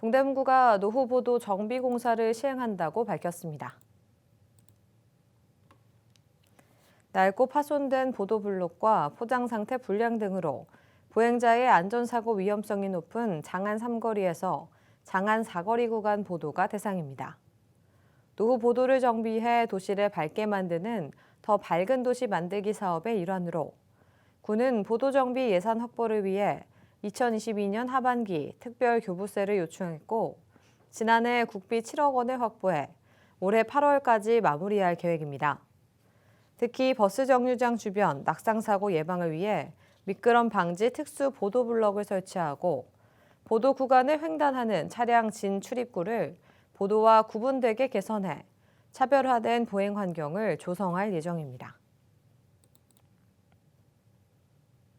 동대문구가 노후보도 정비 공사를 시행한다고 밝혔습니다. 낡고 파손된 보도블록과 포장 상태 불량 등으로 보행자의 안전사고 위험성이 높은 장안 삼거리에서 장안 사거리 구간 보도가 대상입니다. 노후 보도를 정비해 도시를 밝게 만드는 더 밝은 도시 만들기 사업의 일환으로 구는 보도 정비 예산 확보를 위해 2022년 하반기 특별 교부세를 요청했고 지난해 국비 7억 원을 확보해 올해 8월까지 마무리할 계획입니다. 특히 버스 정류장 주변 낙상 사고 예방을 위해 미끄럼 방지 특수 보도 블럭을 설치하고 보도 구간을 횡단하는 차량 진 출입구를 보도와 구분되게 개선해 차별화된 보행 환경을 조성할 예정입니다.